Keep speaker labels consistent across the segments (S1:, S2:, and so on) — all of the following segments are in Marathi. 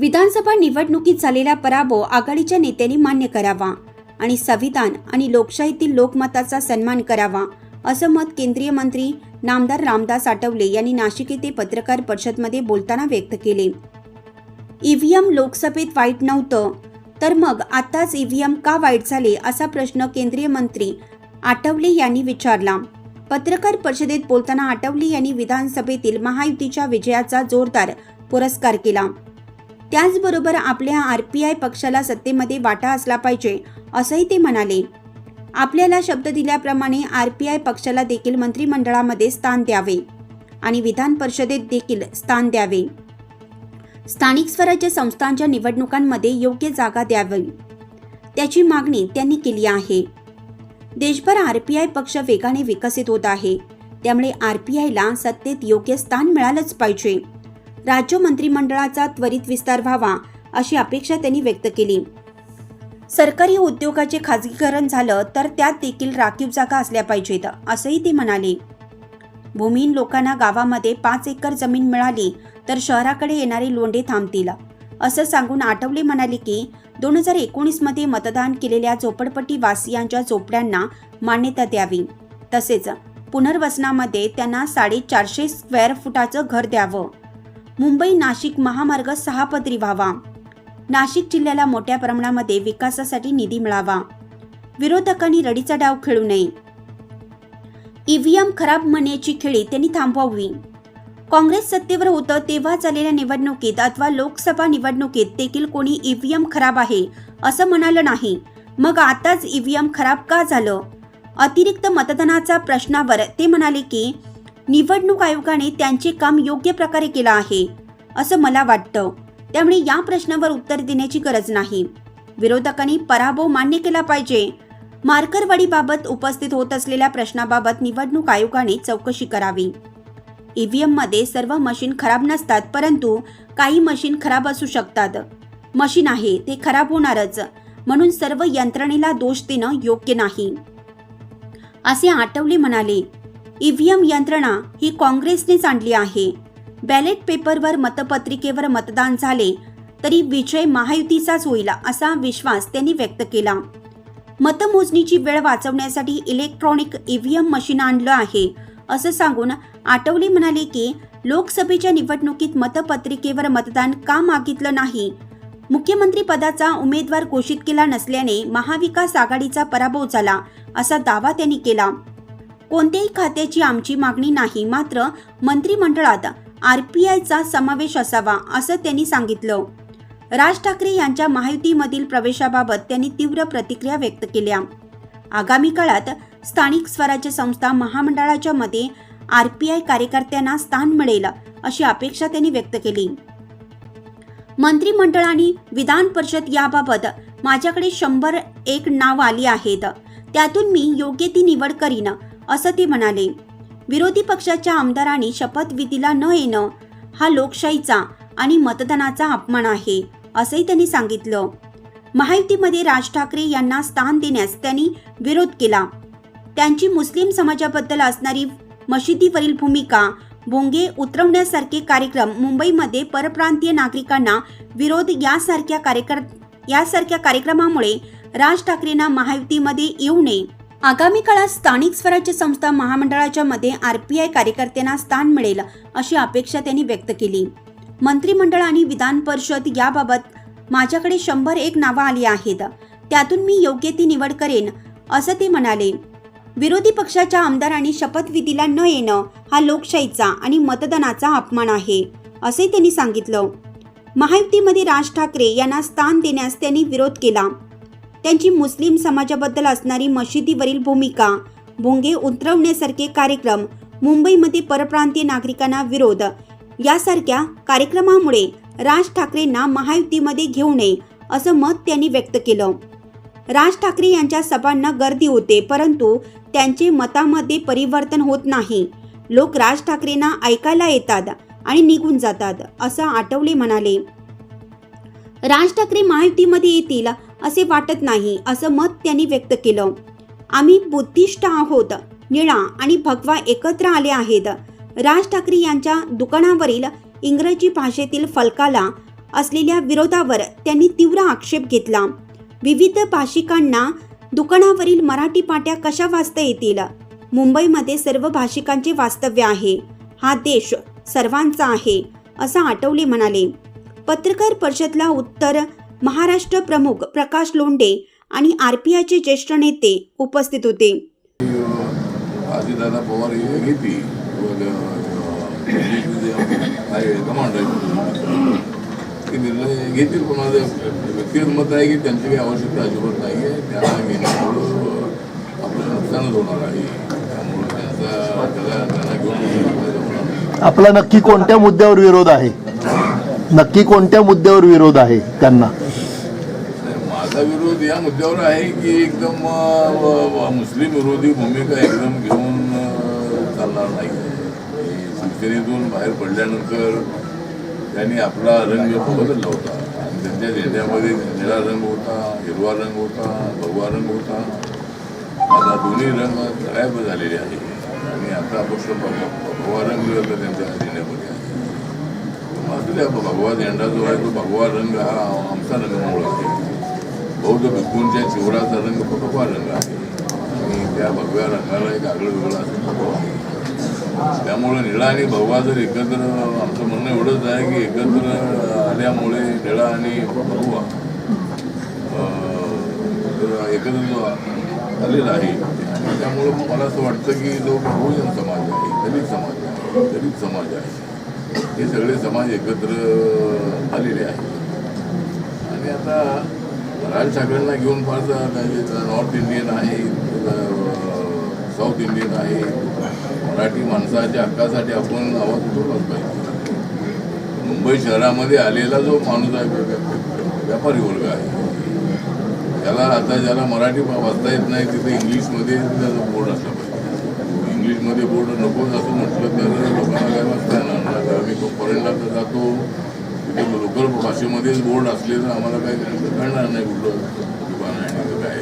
S1: विधानसभा निवडणुकीत झालेला पराभव आघाडीच्या नेत्यांनी मान्य करावा आणि संविधान आणि लोकशाहीतील लोकमताचा सन्मान करावा असं मत केंद्रीय मंत्री नामदार रामदास आठवले यांनी नाशिक येथे पत्रकार परिषदमध्ये बोलताना व्यक्त केले. ईव्हीएम लोकसभेत वाईट नव्हतं तर मग आताच ईव्हीएम का वाईट झाले असा प्रश्न केंद्रीय मंत्री आठवले यांनी विचारला. पत्रकार परिषदेत बोलताना आठवले यांनी विधानसभेतील महायुतीच्या विजयाचा जोरदार पुरस्कार केला. त्याचबरोबर आपल्या आर पी आय पक्षाला सत्तेमध्ये वाटा असला पाहिजे असंही ते म्हणाले. आपल्याला शब्द दिल्याप्रमाणे आर पी आय पक्षाला देखील मंत्रिमंडळामध्ये स्थान द्यावे आणि विधान परिषदेत देखील स्थान द्यावे. स्थानिक स्वराज्य संस्थांच्या निवडणुकांमध्ये योग्य जागा द्यावी. त्याची मागणी त्यांनी केली आहे. देशभर आर पी आय पक्ष वेगाने विकसित होत आहे. त्यामुळे आर पी आयला सत्तेत योग्य स्थान मिळालंच पाहिजे. राज्य मंत्रिमंडळाचा त्वरित विस्तार व्हावा अशी अपेक्षा त्यांनी व्यक्त केली. सरकारी उद्योगाचे खाजगीकरण झालं तर त्यात देखील राखीव जागा असल्या पाहिजेत असंही ते म्हणाले. भूमीहीन लोकांना गावामध्ये पाच एकर जमीन मिळाली तर शहराकडे येणारे लोंढे थांबतील असं सांगून आठवले म्हणाले की दोन हजार एकोणीसमध्ये मतदान केलेल्या झोपडपट्टी वासियांच्या झोपड्यांना मान्यता द्यावी. तसेच पुनर्वसनामध्ये त्यांना साडेचारशे स्क्वेअर फुटाचं घर द्यावं. मुंबई नाशिक महामार्ग सहा पदरी व्हावा. नाशिक जिल्ह्याला मोठ्या प्रमाणामध्ये विकासासाठी निधी मिळावा. विरोधकांनी रडीचा डाव खेळू नये. ईव्हीएम खराब म्हणण्याची खेळी त्यांनी थांबवावी. काँग्रेस सत्तेवर होतं तेव्हा झालेल्या निवडणुकीत अथवा लोकसभा निवडणुकीत देखील कोणी ईव्हीएम खराब आहे असं म्हणालं नाही. मग आताच ईव्हीएम खराब का झालं? अतिरिक्त मतदानाचा प्रश्नावर ते म्हणाले की निवडणूक आयोगाने त्यांचे काम योग्य प्रकारे केलं आहे असं मला वाटतं. त्यामुळे या प्रश्नावर उत्तर देण्याची गरज नाही. विरोधकांनी पराभव मान्य केला पाहिजे. मार्करवाडीबाबत उपस्थित होत असलेल्या प्रश्नाबाबत निवडणूक आयोगाने चौकशी करावी. ईव्हीएममध्ये सर्व मशीन खराब नसतात परंतु काही मशीन खराब असू शकतात. मशीन आहे ते खराब होणारच. म्हणून सर्व यंत्रणेला दोष देणं योग्य नाही. असे आठवले म्हणाले ईव्हीएम यंत्रणा ही काँग्रेसनेच आणली आहे. बॅलेट पेपरवर मतपत्रिकेवर मतदान झाले तरी विजय महायुतीचाच होईल असा विश्वास त्यांनी व्यक्त केला. मतमोजणीची वेळ वाचवण्यासाठी इलेक्ट्रॉनिक ईव्हीएम मशीन आणलं आहे असं सांगून आठवले म्हणाले की लोकसभेच्या निवडणुकीत मतपत्रिकेवर मतदान का मागितलं नाही? मुख्यमंत्री पदाचा उमेदवार घोषित केला नसल्याने महाविकास आघाडीचा पराभव झाला असा दावा त्यांनी केला. कोणत्याही खात्याची आमची मागणी नाही मात्र मंत्रिमंडळात आयचा समावेश असावा असं त्यांनी सांगितलं. राज ठाकरे यांच्या महायुतीमधील प्रवेशाबाबत त्यांनी तीव्र प्रतिक्रिया व्यक्त केल्या. आगामी काळात स्थानिक स्वराज्य संस्था महामंडळाच्या मध्ये आय कार्यकर्त्यांना स्थान मिळेल अशी अपेक्षा त्यांनी व्यक्त केली. मंत्रिमंडळ आणि विधान परिषद याबाबत माझ्याकडे शंभर एक नाव आली आहेत. त्यातून मी योग्य ती निवड करीन असं ते म्हणाले. विरोधी पक्षाच्या आमदारांनी शपथविधीला न येणं हा लोकशाहीचा आणि मतदानाचा अपमान आहे असंही त्यांनी सांगितलं. महायुतीमध्ये राज ठाकरे यांना स्थान देण्यास त्यांनी विरोध केला. त्यांची मुस्लिम समाजाबद्दल असणारी मशिदीवरील भूमिका भोंगे उतरवण्यासारखे कार्यक्रम मुंबईमध्ये परप्रांतीय नागरिकांना विरोध यासारख्या कार्यकर यासारख्या कार्यक्रमामुळे राज ठाकरेंना महायुतीमध्ये येऊ नये. आगामी काळात स्थानिक स्वराज्य संस्था महामंडळाच्या मध्ये आय कार्यकर्त्यांना स्थान मिळेल अशी अपेक्षा त्यांनी व्यक्त केली. मंत्रिमंडळ आणि विधान परिषद याबाबत माझ्याकडे शंभर एक नावं आली आहेत. त्यातून मी योग्य ती निवड करेन असं ते म्हणाले. विरोधी पक्षाच्या आमदारांनी शपथविधीला न येणं हा लोकशाहीचा आणि मतदानाचा अपमान आहे असे त्यांनी सांगितलं. महायुतीमध्ये राज ठाकरे यांना स्थान देण्यास त्यांनी विरोध केला. त्यांची मुस्लिम समाजाबद्दल असणारी मशिदीवरील भूमिका भोंगे उतरवण्यासारखे कार्यक्रम मुंबईमध्ये परप्रांतीय नागरिकांना विरोध यासारख्या कार्यक्रमामुळे राज ठाकरेंना महायुतीमध्ये घेऊ नये असं मत त्यांनी व्यक्त केलं. राज ठाकरे यांच्या सभांना गर्दी होते परंतु त्यांचे मतामध्ये परिवर्तन होत नाही. लोक राज ठाकरेंना ऐकायला येतात आणि निघून जातात असं आठवले म्हणाले. राज ठाकरे महायुतीमध्ये येतील असे वाटत नाही असं मत त्यांनी व्यक्त केलं. आम्ही बुद्धिष्ट आहोत. निळा आणि भगवा एकत्र आले आहेत. राज ठाकरे यांच्या दुकानावरील इंग्रजी भाषेतील फलकाला असलेल्या विरोधावर त्यांनी तीव्र आक्षेप घेतला. विविध भाषिकांना दुकानावरील मराठी पाट्या कशा वाचता येतील? मुंबईमध्ये सर्व भाषिकांचे वास्तव्य आहे. हा देश सर्वांचा आहे असं आठवले म्हणाले. पत्रकार परिषदला उत्तर महाराष्ट्र प्रमुख प्रकाश लोंढे आणि आर पी आयचे ज्येष्ठ नेते उपस्थित होते.
S2: आदिदादा पवार हे घेतली आहे कमांड आहे. ते निर्णय घेतील व्यक्तिगत मत आहे की त्यांची काही आवश्यकता अजिबात नाही आहे त्यांना घेण्यामुळं आपलं नुकसानच होणार आहे. त्यामुळं त्यांचा त्याला त्यांना घेऊन फायदा होणार नाही.
S3: आपला नक्की कोणत्या मुद्द्यावर विरोध आहे? नक्की कोणत्या मुद्द्यावर विरोध आहे त्यांना?
S2: विरोध या मुद्द्यावर आहे की एकदम मुस्लिम विरोधी भूमिका एकदम घेऊन चालणार नाही. शिवसेनेतून बाहेर पडल्यानंतर त्यांनी आपला रंग बदलला होता. आणि त्यांच्या निळा रंग होता, हिरवा रंग होता, भगवा रंग होता. आता दोन्ही रंग गायब झालेले आणि आता भ- भगवा रंग त्यांच्या झेंड्यामध्ये आहे. भगवा झेंडा जो आहे तो भगवा रंग हा आमचा रंगमूळ आहे. बौद्ध भिक्खूंच्या चिवराचा रंग तो भगवा रंग आहे आणि त्या भगव्या रंगाला एक आगळं वेगळं असं फोटो आहे त्यामुळे निळा आणि भगवा जर एकत्र आमचं म्हणणं एवढंच आहे की एकत्र आल्यामुळे निळा आणि भगवा एकत्र आलेला आहे आणि त्यामुळं मला असं वाटतं की जो बहुजन समाज आहे दलित समाज आहे दलित समाज आहे हे सगळे समाज एकत्र आलेले आहेत आणि आता राज ठाकरेंना घेऊन फार नॉर्थ इंडियन आहे साऊथ इंडियन आहे. मराठी माणसाच्या हक्कासाठी आपण आवाज उठवलाच पाहिजे. मुंबई शहरामध्ये आलेला जो माणूस आहे व्यापारी वर्ग आहे त्याला आता ज्याला मराठी वाचता येत नाही तिथे इंग्लिशमध्ये त्याचा बोर्ड असला पाहिजे. इंग्लिशमध्ये बोर्ड नकोच असं म्हटलं तर लोकांना काय वाचता येणार नाही आता आम्ही फॉरेनला तर जातो तिथे लोकल भाषेमध्येच बोर्ड असले तर आम्हाला काय कळणार नाही कुठलं दुकान आहे आणि काय.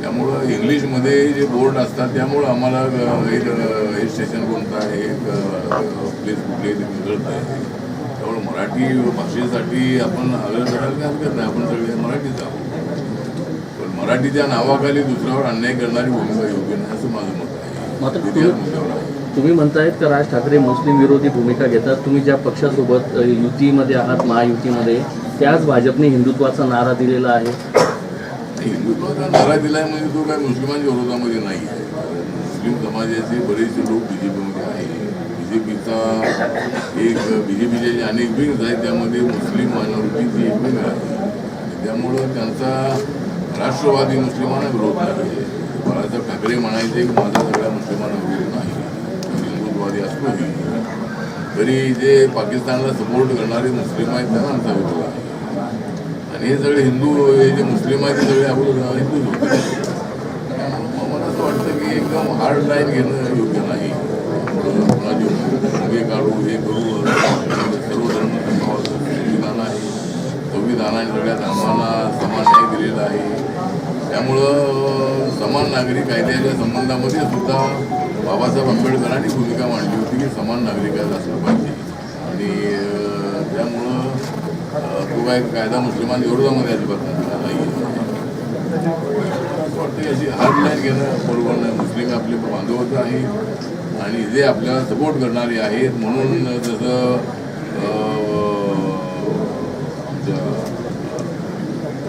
S2: त्यामुळं इंग्लिशमध्ये जे बोर्ड असतात त्यामुळं आम्हाला हे हे स्टेशन कोणतं आहे प्लेस कुठली ते मिळत आहे. त्यामुळे मराठी भाषेसाठी आपण आग्रह करायला काय हरकत नाही आपण सगळे मराठीच आहोत. पण मराठीच्या नावाखाली दुसऱ्यावर अन्याय करणारी भूमिका योग्य नाही असं माझं मत आहे.
S4: मात्र तुम्ही- म्हणतायत का राज ठाकरे मुस्लिम विरोधी भूमिका घेतात? तुम्ही ज्या पक्षासोबत युतीमध्ये आहात महायुतीमध्ये त्याच भाजपने हिंदुत्वाचा नारा दिलेला आहे.
S2: हिंदुत्वाचा नारा दिलाय म्हणजे तो काय मुस्लिमांच्या विरोधामध्ये नाही आहे. मुस्लिम समाजाचे बरेचसे लोक बी जे पीमध्ये आहे बी जे पीचा एक बी जे पीचे जे अनेक विंग्स आहेत त्यामध्ये मुस्लिम मायनॉरिटीची एक विंग आहे. त्यामुळं त्यांचा राष्ट्रवादी मुस्लिमांना विरोध नाही बाळासाहेब ठाकरे म्हणायचे की माझा सगळ्या मुस्लिमांना विरोध नाही. हिंदुत्ववादी असतोही तरी जे पाकिस्तानला सपोर्ट करणारे मुस्लिम आहेत त्यांना आमचा विरोध. आहे आणि हे सगळे हिंदू हे जे मुस्लिम आहेत ते सगळे आपण हिंदूच होते. मला असं वाटतं की एकदम हार्ड लाईन घेणं योग्य नाही. कोणाची काढू हे करू सर्व धर्म संविधान आहे. संविधानाने सगळ्या धर्माला समान न्याय दिलेला आहे. त्यामुळं समान नागरी कायद्याच्या संबंधामध्ये सुद्धा बाबासाहेब आंबेडकरांनी भूमिका मांडली होती की समान नागरिकाला असलं पाहिजे आणि त्यामुळं तो काय कायदा मुस्लिमांच्या विरोधामध्ये अजिबात नाही वाटतं अशी हार्ड लाईन घेणं बरोबर नाही मुस्लिम आपले बांधवच आहे आणि जे आपल्याला सपोर्ट करणारे आहेत म्हणून जसं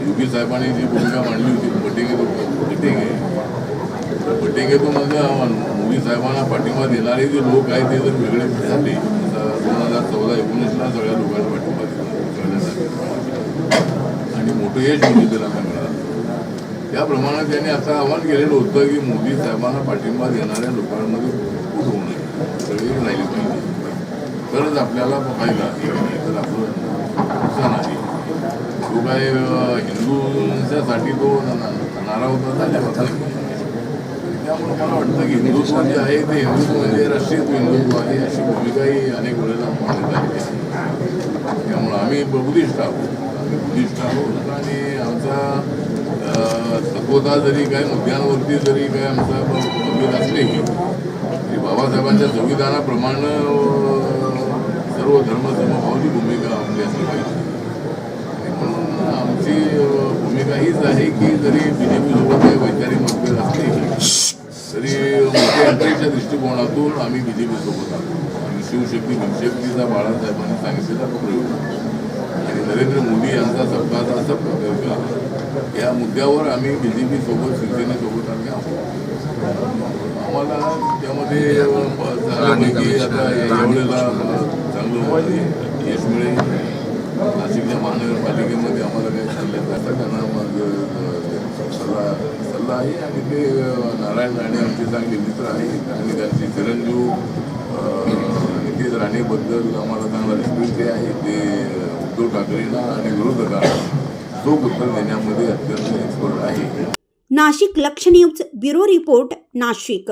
S2: योगी साहेबांनी जी भूमिका मांडली होती बटिंगे तो बटिंगे बटिंगेतून मोदी साहेबांना पाठिंबा देणारे जे लोक आहेत ते जर वेगळे झाले आता दोन हजार चौदा एकोणीसला सगळ्या लोकांना पाठिंबा दिला आणि मोठं यश मोदी त्यांना मिळालं. त्याप्रमाणे त्यांनी असं आवाहन केलेलं होतं की मोदी साहेबांना पाठिंबा देणाऱ्या लोकांमध्ये खूप होऊ नये. सगळी राहिली पाहिजे. तरच आपल्याला फायदा नाही तर आपलं नुकसान आहे. तो काय हिंदूंच्यासाठी तो नारा होता झाल्या होता त्यामुळे मला वाटतं की हिंदुत्व जे आहे ते हिंदुत्व म्हणजे राष्ट्रीय हिंदुत्व आहे अशी भूमिकाही अनेक वेळेला मांडत आहे. त्यामुळं आम्ही बुद्धिष्ट आहोत. आम्ही बुद्धिष्ट आहोत. आणि आमचा अं, तत्वता जरी काय मुद्द्यांवरती जरी काय आमचा मतभेद असलेही तरी बाबासाहेबांच्या संविधानाप्रमाणे सर्व सर्व धर्म समभावाची भूमिका आपली असली पाहिजे आमची भूमिका हीच आहे की जरी बी जे पीसोबत काही वैचारिक मतभेद असतील तरी मुख्यमंत्र्यांच्या दृष्टिकोनातून आम्ही बी जे पीसोबत आहोत. आणि शिवशक्ती भीमशक्तीचा बाळासाहेबांनी सांगितलेला प्रयोग आणि नरेंद्र मोदी यांचा सरकारचा असा प्रकल्प या मुद्द्यावर आम्ही बी जे पी सोबत शिवसेनेसोबत आम्ही आहोत. आम्हाला त्यामध्ये अ, चांगल्यापैकी आता यावेळेला चांगलं यश मिळेल. नाशिकच्या महानगरपालिकेमध्ये आम्हाला काही चाललं असं त्यांना मग सल्ला सल्ला आहे आणि ते नारायण राणे आमचे चांगले मित्र आहेत आणि त्यांचे चिरंजीव अ, राणे राणेबद्दल आम्हाला चांगला रिस्पेक्ट आहे. ते उद्धव ठाकरेंना आणि विरोधकांना चोख उत्तर देण्यामध्ये अत्यंत एक्सपर्ट आहे.
S1: नाशिक लक्ष न्यूज ब्युरो रिपोर्ट नाशिक.